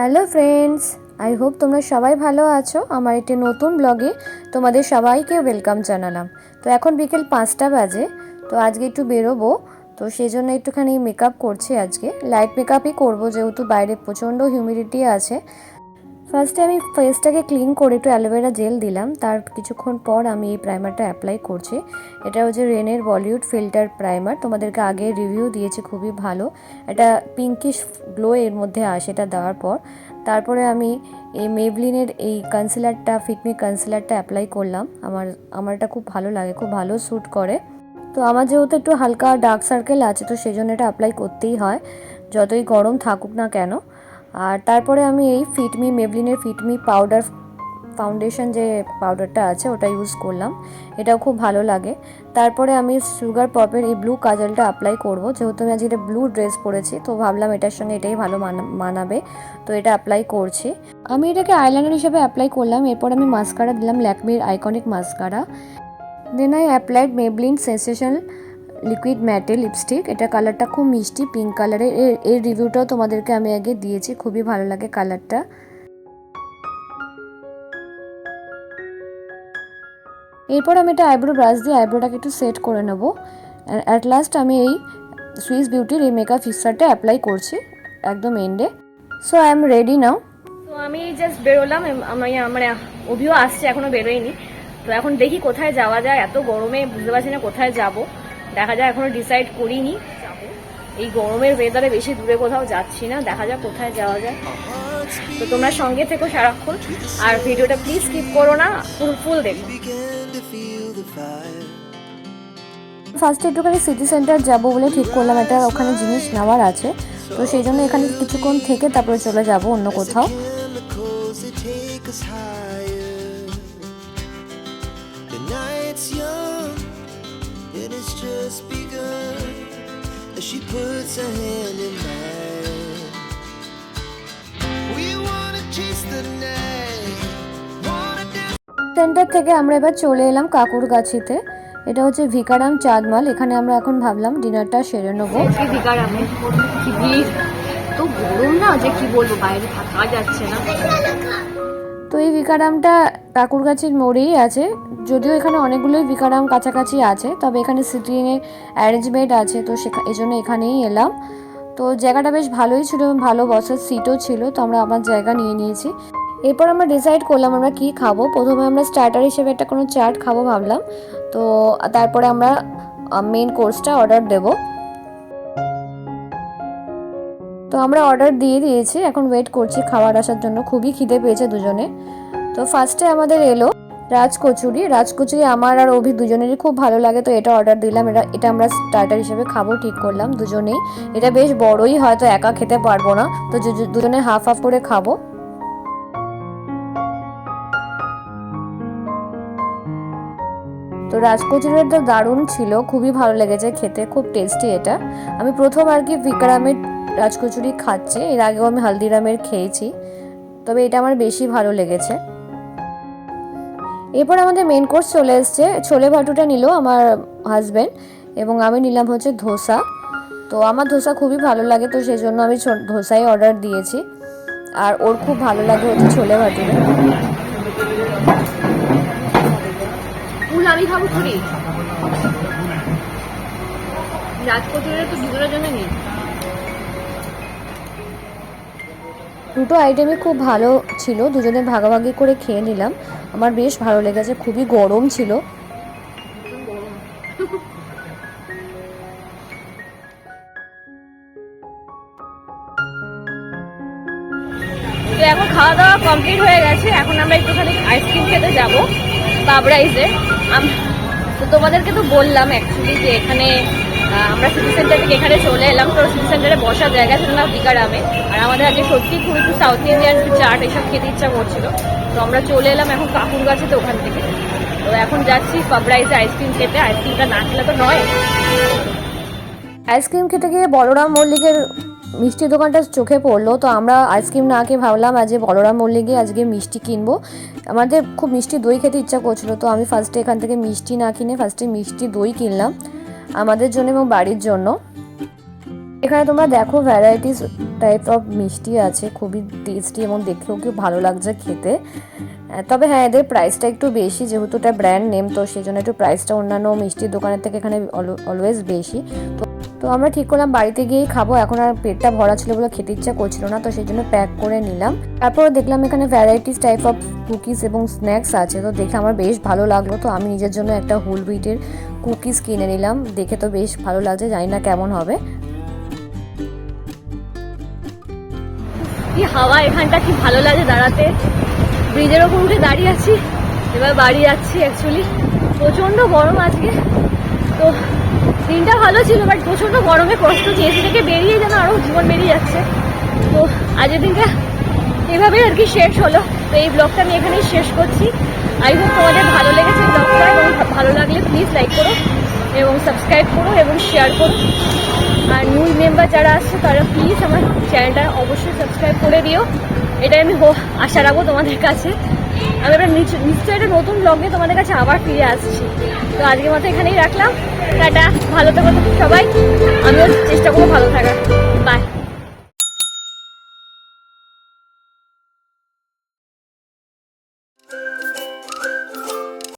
Hello friends, I hope তোমরা সবাই ভালো আছো। আমার একটি নতুন ব্লগে তোমাদের সবাইকে ওয়েলকাম জানালাম। তো এখন বিকেল পাঁচটা বাজে, তো আজকে একটু বেরোবো। তো সেই জন্য একটুখানি মেকআপ করছি আজকে। লাইট মেকআপই করব, যেহেতু বাইরে প্রচণ্ড হিউমিডিটি আছে। ফার্স্টে আমি ফেসটাকে ক্লিন করে একটু অ্যালোভেরা জেল দিলাম। তার কিছুক্ষণ পর আমি এই প্রাইমারটা অ্যাপ্লাই করছি। এটা হচ্ছে রেনের বলিউড ফিল্টার প্রাইমার তোমাদেরকে আগে রিভিউ দিয়েছে, খুবই ভালো। এটা পিঙ্কিশ গ্লো এর মধ্যে আসে এটা দেওয়ার পর। তারপরে আমি এই মেভলিনের এই কনসিলারটা ফিটমি কনসিলারটা অ্যাপ্লাই করলাম। আমার আমার এটা খুব ভালো লাগে, খুব ভালো স্যুট করে। তো আমার যেহেতু একটু হালকা ডার্ক সার্কেল আছে, তো সেই জন্য এটা অ্যাপ্লাই করতেই হয়। যতই গরম থাকুক না কেন। আর তারপরে আমি এই ফিটমি, মেবলিনের ফিটমি পাউডার ফাউন্ডেশন যে পাউডারটা আছে, ওটা ইউজ করলাম। এটাও খুব ভালো লাগে। তারপরে আমি সুগার পপের এই ব্লু কাজলটা অ্যাপ্লাই করব। যেহেতু আমি আজ এটা ব্লু ড্রেস পরেছি, তো ভাবলাম এটার সঙ্গে এটাই ভালো মানা- মানাবে। তো এটা অ্যাপ্লাই করছি। আমি এটাকে আইলাইনার হিসেবে অ্যাপ্লাই করলাম। এরপর আমি মাস্কারা দিলাম ল্যাকমির iconic mascara then I applied Maybelline sensation liquid matte lipstick এটা কালারটা খুব মিষ্টি পিঙ্ক কালারের এর। এর রিভিউটাও তোমাদেরকে আমি আগে দিয়েছি, খুবই ভালো লাগে কালারটা এরপর আমি এটা আইব্রো ব্রাশ দিয়ে আইব্রোটাকে একটু সেট করে নেব। অ্যাট লাস্ট আমি এই সুইস বিউটির এই মেকআপ ফিক্সারটা অ্যাপ্লাই করছি, একদম এন্ডে so I am ready now তো আমি জাস্ট বেরোলাম আমি মানে অভিও আসছে, এখনও বেরোয়নি। তো এখন দেখি কোথায় যাওয়া যায়, এত গরমে বুঝতে পারছি না কোথায় যাব। দেখা যায় এখনও ডিসাইড করিনি। এই গরমের ওয়েদারে বেশি দূরে কোথাও যাচ্ছি না, দেখা যাক কোথায় যাওয়া যায়। তো তোমরা সঙ্গে থেকো সারাক্ষণ, আর ভিডিওটা প্লিজ স্কিপ করো না ফুল ফুল দেখো। ফার্স্টে একটুখানি সিটি সেন্টার যাব বলে ঠিক করলাম এটা ওখানে জিনিস নেওয়ার আছে। তো সেই জন্য এখানে কিছুক্ষণ থেকে তারপরে চলে যাব অন্য কোথাও। And it's just begun. As she puts her hand in mine. We wanna chase the night. Center থেকে আমরা এবার চলে এলাম কাকুর গাছিতে এটা হচ্ছে ভিকারাম চাঁদমাল এখানে আমরা এখন ভাবলাম ডিনারটা সেরে নেব কি ভিড় তো গরম না যে কি বলব বাইরে থাকা যাচ্ছে না এই ভিকারামটা কাকুর গাছের মোড়েই আছে। যদিও এখানে অনেকগুলোই ভিকারাম কাছাকাছি আছে, তবে এখানে সিটিংয়ে অ্যারেঞ্জমেন্ট আছে, তো সেখা এই জন্য এখানেই এলাম। তো জায়গাটা বেশ ভালোই ছিল এবং ভালো বসার সিটও ছিল, তো আমরা আমার জায়গা নিয়ে নিয়েছি। এরপর আমরা ডিসাইড করলাম আমরা কি খাব। প্রথমে আমরা স্টার্টার হিসেবে একটা কোনো চাট খাব ভাবলাম। তো তারপরে আমরা মেন কোর্সটা অর্ডার দেবো। আমরা অর্ডার দিয়ে দিয়েছি, এখন ওয়েট করছি খাবার আসার জন্য। খুবই খিদে পেয়েছে দুজনে। তো ফার্স্টে আমাদের এলো রাজকচুরি। রাজকচুরি আমার আর অভি দুজনেরই খুব ভালো লাগে, তো এটা অর্ডার দিলাম। এটা এটা আমরা স্টার্টার হিসেবে খাব, ঠিক করলাম দুজনেই। এটা বেশ বড়ই হয়তো একা খেতে পারব না। তো দুজনে হাফ হাফ করে খাব। তো রাজকচুরিটা দারুণ ছিল, খুবই ভালো লেগেছে খেতে, খুব টেস্টি এটা। আমি প্রথম আর কি, বিক্রামের রাজকচুরি খাচ্ছে। এর আগেও আমি হালদিরামের খেয়েছি। তবে এটা আমার বেশি ভালো লেগেছে। এরপর আমাদের মেন কোর্স চলে এসছে। ছোলে ভাটুটা নিল আমার হাজব্যান্ড এবং আমি নিলাম হচ্ছে ধোসা। তো আমার ধোসা খুবই ভালো লাগে, তো সেই জন্য আমি ধোসাই অর্ডার দিয়েছি। আর ওর খুব ভালো লাগে হচ্ছে ছোলে ভাটুরে। ফুল আমি খাব চুরি রাজকচুরিটা তো দুজনের জন্য নিই দুটো আইটেমই খুব ভালো ছিল, দুজনে ভাগাভাগি করে খেয়ে নিলাম। আমার বেশ ভালো লেগেছে, খুবই গরম ছিল। তো এখন খাওয়া দাওয়া কমপ্লিট হয়ে গেছে, এখন আমরা একটুখানি আইসক্রিম খেতে যাব বাবরাইজে তো তোমাদেরকে তো বললাম অ্যাকচুয়ালি যে এখানে আমরা সিটি সেন্টার থেকে এখানে চলে এলাম। তো সিটি সেন্টারে বসার জায়গা ছিল না বিকারামে আর আমাদের আজকে সত্যি খুব একটু সাউথ ইন্ডিয়ান চাট এসব খেতে ইচ্ছা করছিল। তো আমরা চলে এলাম এখন কাকুর কাছে তো ওখান থেকে। তো এখন যাচ্ছি বাবরাইজে আইসক্রিম খেতে। আইসক্রিমটা না খেলে তো নয়। আইসক্রিম খেতে গিয়ে বলরাম মল্লিকের মিষ্টি দোকানটা চোখে পড়ল। তো আমরা আইসক্রিম না খেয়ে ভাবলাম, আজকে বলরাম মল্লিকে আজকে মিষ্টি কিনবো। আমাদের খুব মিষ্টি দই খেতে ইচ্ছা করছিল। তো আমি ফার্স্টে এখান থেকে মিষ্টি না কিনে ফার্স্টে মিষ্টি দই কিনলাম। আমাদের জন্য এবং বাড়ির জন্য। এখানে তোমরা দেখো ভ্যারাইটিস টাইপ অফ মিষ্টি আছে, খুবই টেস্টি এবং দেখেও খুব ভালো লাগছে খেতে। তবে হ্যাঁ এদের প্রাইসটা একটু বেশি, যেহেতু এটা ব্র্যান্ড নেম তো সেই জন্য একটু প্রাইসটা অন্যান্য মিষ্টির দোকানের থেকে এখানে অলওয়েজ বেশি। তো তো আমরা ঠিক করলাম, বাড়িতে গিয়েই খাব। এখন আর পেটটা ভরা ছিল বলে খেতে ইচ্ছা করছিল না, তো সেই জন্য প্যাক করে নিলাম। তারপর দেখলাম এখানে ভ্যারাইটিস টাইপ অফ কুকিজ এবং স্ন্যাক্স আছে। তো দেখে আমার বেশ ভালো লাগল। তো আমি নিজের জন্য একটা হোল হুইটের কুকিজ কিনে নিলাম। দেখে তো বেশ ভালো লাগছে, জানি না কেমন হবে। কি হাওয়া এখানটা, কি ভালো লাগে দাঁড়াতে। ব্রিজের ওপর উঠে দাঁড়িয়ে আছি। এবার বাড়ি যাচ্ছি অ্যাকচুয়ালি প্রচণ্ড গরম আজকে। তো দিনটা ভালো ছিল বাট প্রচণ্ড গরমে কষ্ট এসি থেকে বেরিয়ে যেন আরও জীবন বেরিয়ে যাচ্ছে। তো আজের দিনটা এভাবেই আর কি শেষ হলো। তো এই ব্লগটা আমি এখানেই শেষ করছি। আই হোপ তোমাদের ভালো লেগেছে ব্লগটা এবং ভালো লাগলে প্লিজ লাইক করো, এবং সাবস্ক্রাইব করো, এবং শেয়ার করো। আর নিউ মেম্বার যারা আসছে, তারা প্লিজ আমার চ্যানেলটা অবশ্যই সাবস্ক্রাইব করে দিও। এটাই আমি আশা রাখব তোমাদের কাছে। আমি একটা নিশ্চয় নিশ্চয়ই একটা নতুন ব্লগে তোমাদের কাছে আবার ফিরে আসছি। তো আজকের মতো এখানেই রাখলাম। টাটা। ভালো থাকো সবাই। আমিও চেষ্টা করব ভালো থাকার।